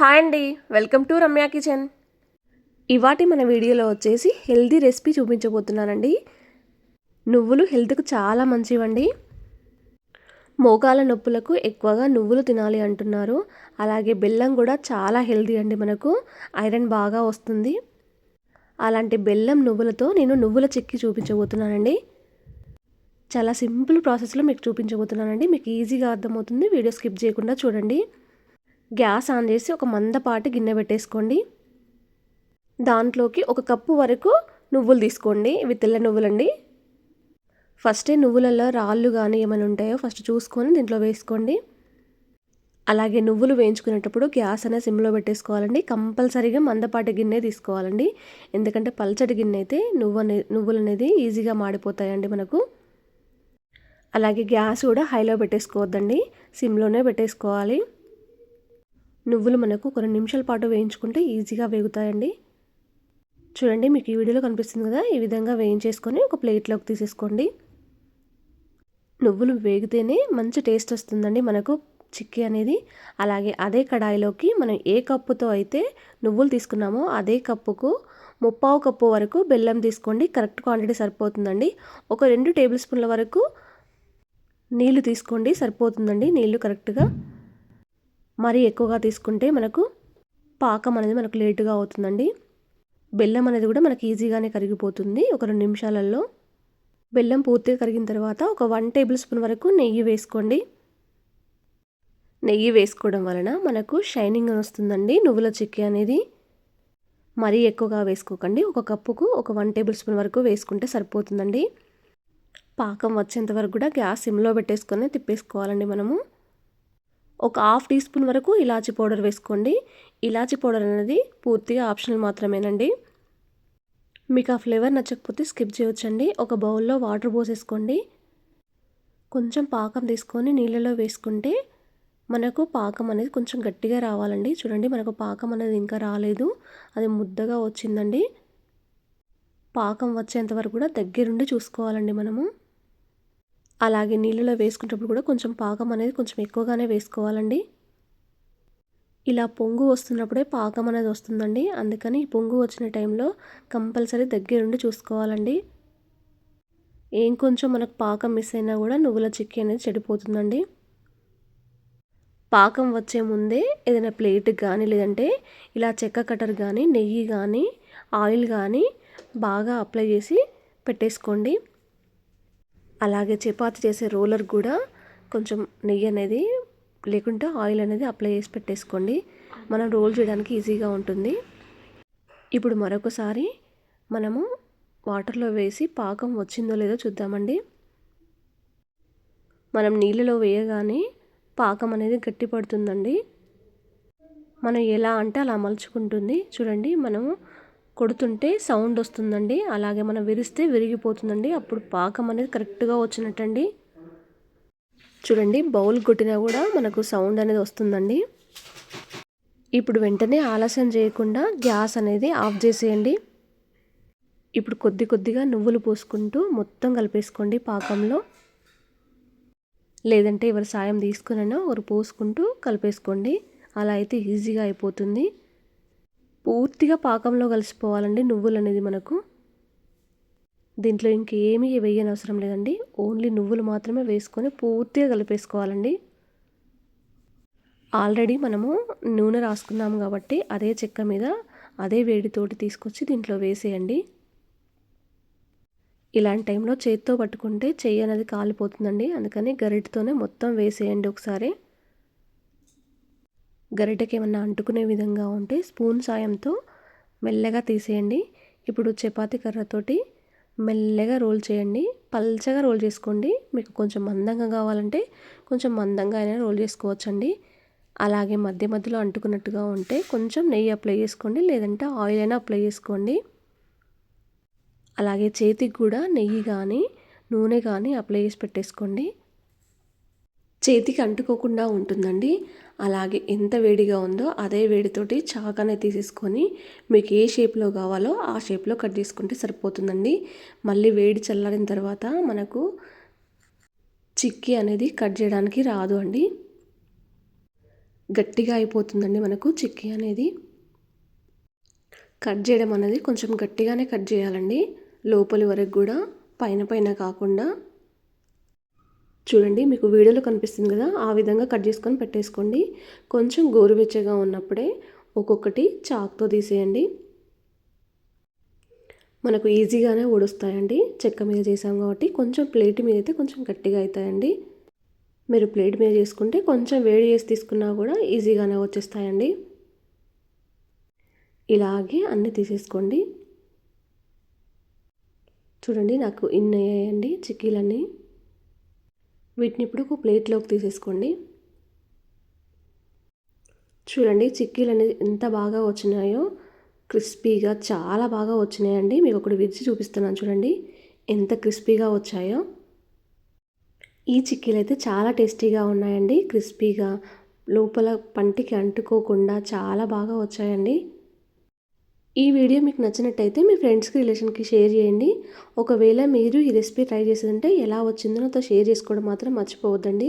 Hi అండి. Welcome to Ramya kitchen. ఇవాటి మన వీడియోలో వచ్చేసి హెల్దీ రెసిపీ చూపించబోతున్నానండి. నువ్వులు హెల్త్కు చాలా మంచివండి. మోకాల నొప్పులకు ఎక్కువగా నువ్వులు తినాలి అంటున్నారు. అలాగే బెల్లం కూడా చాలా హెల్దీ అండి మనకు. ఐరన్ బాగా వస్తుంది. అలాంటి బెల్లం నువ్వులతో నేను నువ్వుల చెక్కి చూపించబోతున్నానండి. చాలా సింపుల్ ప్రాసెస్లో మీకు చూపించబోతున్నానండి. మీకు ఈజీగా అర్థమవుతుంది. వీడియో స్కిప్ చేయకుండా చూడండి. గ్యాస్ ఆన్ చేసి ఒక మందపాటి గిన్నె పెట్టేసుకోండి. దాంట్లోకి ఒక కప్పు వరకు నువ్వులు తీసుకోండి. ఇవి తెల్ల నువ్వులండి. ఫస్టే నువ్వులలో రాళ్ళు కానీ ఏమైనా ఉంటాయో ఫస్ట్ చూసుకొని దీంట్లో వేసుకోండి. అలాగే నువ్వులు వేయించుకునేటప్పుడు గ్యాస్ అనేది సిమ్లో పెట్టేసుకోవాలండి. కంపల్సరీగా మందపాటి గిన్నె తీసుకోవాలండి. ఎందుకంటే పల్చటి గిన్నె అయితే నువ్వు అనే నువ్వులు అనేది ఈజీగా మాడిపోతాయండి మనకు. అలాగే గ్యాస్ కూడా హైలో పెట్టేసుకోవద్దండి. సిమ్లోనే పెట్టేసుకోవాలి. నువ్వులు మనకు కొన్ని నిమిషాల పాటు వేయించుకుంటే ఈజీగా వేగుతాయండి. చూడండి మీకు ఈ వీడియోలో కనిపిస్తుంది కదా ఈ విధంగా వేయించేసుకొని ఒక ప్లేట్లోకి తీసేసుకోండి. నువ్వులు వేగితేనే మంచి టేస్ట్ వస్తుందండి మనకు చిక్కీ అనేది. అలాగే అదే కడాయిలోకి మనం ఏ కప్పుతో అయితే నువ్వులు తీసుకున్నామో అదే కప్పుకు ముప్పావు కప్పు వరకు బెల్లం తీసుకోండి కరెక్ట్ క్వాంటిటీ సరిపోతుందండి. ఒక రెండు టేబుల్ స్పూన్ల వరకు నీళ్ళు తీసుకోండి సరిపోతుందండి నీళ్ళు కరెక్ట్గా. మరీ ఎక్కువగా తీసుకుంటే మనకు పాకం అనేది మనకు లేటుగా అవుతుందండి. బెల్లం అనేది కూడా మనకి ఈజీగానే కరిగిపోతుంది. ఒక రెండు నిమిషాలలో బెల్లం పూర్తిగా కరిగిన తర్వాత ఒక వన్ టేబుల్ స్పూన్ వరకు నెయ్యి వేసుకోండి. నెయ్యి వేసుకోవడం వలన మనకు షైనింగ్ వస్తుందండి. నువ్వుల చిక్కీ అనేది మరీ ఎక్కువగా వేసుకోకండి. ఒక కప్పుకు ఒక వన్ టేబుల్ స్పూన్ వరకు వేసుకుంటే సరిపోతుందండి. పాకం వచ్చేంత వరకు కూడా గ్యాస్ సిమ్లో పెట్టేసుకొని తిప్పేసుకోవాలండి మనము. ఒక హాఫ్ టీ స్పూన్ వరకు ఇలాచి పౌడర్ వేసుకోండి. ఇలాచి పౌడర్ అనేది పూర్తిగా ఆప్షనల్ మాత్రమేనండి. మీకు ఆ ఫ్లేవర్ నచ్చకపోతే స్కిప్ చేయొచ్చండి. ఒక బౌల్లో వాటర్ పోసేసుకోండి. కొంచెం పాకం తీసుకొని నీళ్ళలో వేసుకుంటే మనకు పాకం అనేది కొంచెం గట్టిగా రావాలండి. చూడండి మనకు పాకం అనేది ఇంకా రాలేదు. అది ముద్దగా వచ్చిందండి. పాకం వచ్చేంత వరకు కూడా దగ్గరుండి చూసుకోవాలండి మనము. అలాగే నీళ్ళలో వేసుకునేటప్పుడు కూడా కొంచెం పాకం అనేది కొంచెం ఎక్కువగానే వేసుకోవాలండి. ఇలా పొంగు వస్తున్నప్పుడే పాకం అనేది వస్తుందండి. అందుకని పొంగు వచ్చిన టైంలో కంపల్సరీ దగ్గరుండి చూసుకోవాలండి. ఏం కొంచెం మనకు పాకం మిస్ అయినా కూడా నువ్వుల చిక్కీ అనేది చెడిపోతుందండి. పాకం వచ్చే ముందే ఏదైనా ప్లేట్ కానీ లేదంటే ఇలా చెక్క కటర్ కానీ నెయ్యి కానీ ఆయిల్ కానీ బాగా అప్లై చేసి పెట్టేసుకోండి. అలాగే చపాతి చేసే రోలర్ కూడా కొంచెం నెయ్యి అనేది లేకుంటే ఆయిల్ అనేది అప్లై చేసి పెట్టేసుకోండి. మనం రోల్ చేయడానికి ఈజీగా ఉంటుంది. ఇప్పుడు మరొకసారి మనము వాటర్లో వేసి పాకం వచ్చిందో లేదో చూద్దామండి. మనం నీళ్ళలో వేయగానే పాకం అనేది గట్టి పడుతుందండి. మనం ఎలా అంటే అలా మలుచుకుంటుంది చూడండి మనము కొడుతుంటే సౌండ్ వస్తుందండి. అలాగే మనం విరిస్తే విరిగిపోతుందండి. అప్పుడు పాకం అనేది కరెక్ట్గా వచ్చినట్టండి. చూడండి బౌల్ కొట్టినా కూడా మనకు సౌండ్ అనేది వస్తుందండి. ఇప్పుడు వెంటనే ఆలస్యం చేయకుండా గ్యాస్ అనేది ఆఫ్ చేసేయండి. ఇప్పుడు కొద్ది కొద్దిగా నువ్వులు పోసుకుంటూ మొత్తం కలిపేసుకోండి పాకంలో. లేదంటే ఎవరి సాయం తీసుకునైనా ఒకరు పోసుకుంటూ కలిపేసుకోండి. అలా అయితే ఈజీగా అయిపోతుంది. పూర్తిగా పాకంలో కలిసిపోవాలండి నువ్వులు అనేది మనకు. దీంట్లో ఇంకేమీ వేయని అవసరం లేదండి. ఓన్లీ నువ్వులు మాత్రమే వేసుకొని పూర్తిగా కలిపేసుకోవాలండి. ఆల్రెడీ మనము నూనె రాసుకున్నాము కాబట్టి అదే చెక్క మీద అదే వేడితోటి తీసుకొచ్చి దీంట్లో వేసేయండి. ఇలాంటి టైంలో చేతితో పట్టుకుంటే చెయ్యి అనేది కాలిపోతుందండి. అందుకని గరిటతోనే మొత్తం వేసేయండి ఒకసారి. గరిటెకి ఏమన్నా అంటుకునే విధంగా ఉంటే స్పూన్ సాయంతో మెల్లగా తీసేయండి. ఇప్పుడు చపాతీ కర్రతోటి మెల్లగా రోల్ చేయండి. పల్చగా రోల్ చేసుకోండి. మీకు కొంచెం మందంగా కావాలంటే కొంచెం మందంగా అయినా రోల్ చేసుకోవచ్చండి. అలాగే మధ్య మధ్యలో అంటుకున్నట్టుగా ఉంటే కొంచెం నెయ్యి అప్లై చేసుకోండి. లేదంటే ఆయిల్ అయినా అప్లై చేసుకోండి. అలాగే చేతికి కూడా నెయ్యి కానీ నూనె కానీ అప్లై చేసి పెట్టేసుకోండి. చేతికి అంటుకోకుండా ఉంటుందండి. అలాగే ఎంత వేడిగా ఉందో అదే వేడితోటి చాకానే తీసేసుకొని మీకు ఏ షేప్లో కావాలో ఆ షేప్లో కట్ చేసుకుంటే సరిపోతుందండి. మళ్ళీ వేడి చల్లారిన తర్వాత మనకు చిక్కీ అనేది కట్ చేయడానికి రాదు అండి. గట్టిగా అయిపోతుందండి మనకు చిక్కీ అనేది. కట్ చేయడం అనేది కొంచెం గట్టిగానే కట్ చేయాలండి. లోపలి వరకు కూడా పైన పైన కాకుండా చూడండి మీకు వీడియోలో కనిపిస్తుంది కదా ఆ విధంగా కట్ చేసుకొని పెట్టేసుకోండి. కొంచెం గోరువెచ్చగా ఉన్నప్పుడే ఒక్కొక్కటి చాక్తో తీసేయండి. మనకు ఈజీగానే ఊడుస్తాయండి. చెక్క మీద చేసాం కాబట్టి కొంచెం ప్లేట్ మీద అయితే కొంచెం గట్టిగా అవుతాయండి. మీరు ప్లేట్ మీద చేసుకుంటే కొంచెం వేడి చేసి తీసుకున్నా కూడా ఈజీగానే వచ్చేస్తాయండి. ఇలాగే అన్నీ తీసేసుకోండి. చూడండి నాకు ఇన్ని అయ్యాయండి చిక్కీలన్నీ. వీటిని ఇప్పుడు ఒక ప్లేట్లోకి తీసేసుకోండి. చూడండి చిక్కీలు అనేది ఎంత బాగా వచ్చినాయో. క్రిస్పీగా చాలా బాగా వచ్చినాయండి. మీకు ఒకటి విరిచి చూపిస్తున్నాను చూడండి ఎంత క్రిస్పీగా వచ్చాయో. ఈ చిక్కీలు అయితే చాలా టేస్టీగా ఉన్నాయండి. క్రిస్పీగా లోపల పంటికి అంటుకోకుండా చాలా బాగా వచ్చాయండి. ఈ వీడియో మీకు నచ్చినట్టయితే మీ ఫ్రెండ్స్కి రిలేషన్కి షేర్ చేయండి. ఒకవేళ మీరు ఈ రెసిపీ ట్రై చేసేదంటే ఎలా వచ్చిందో నాతో షేర్ చేసుకోవడం మాత్రం మర్చిపోవద్దండి.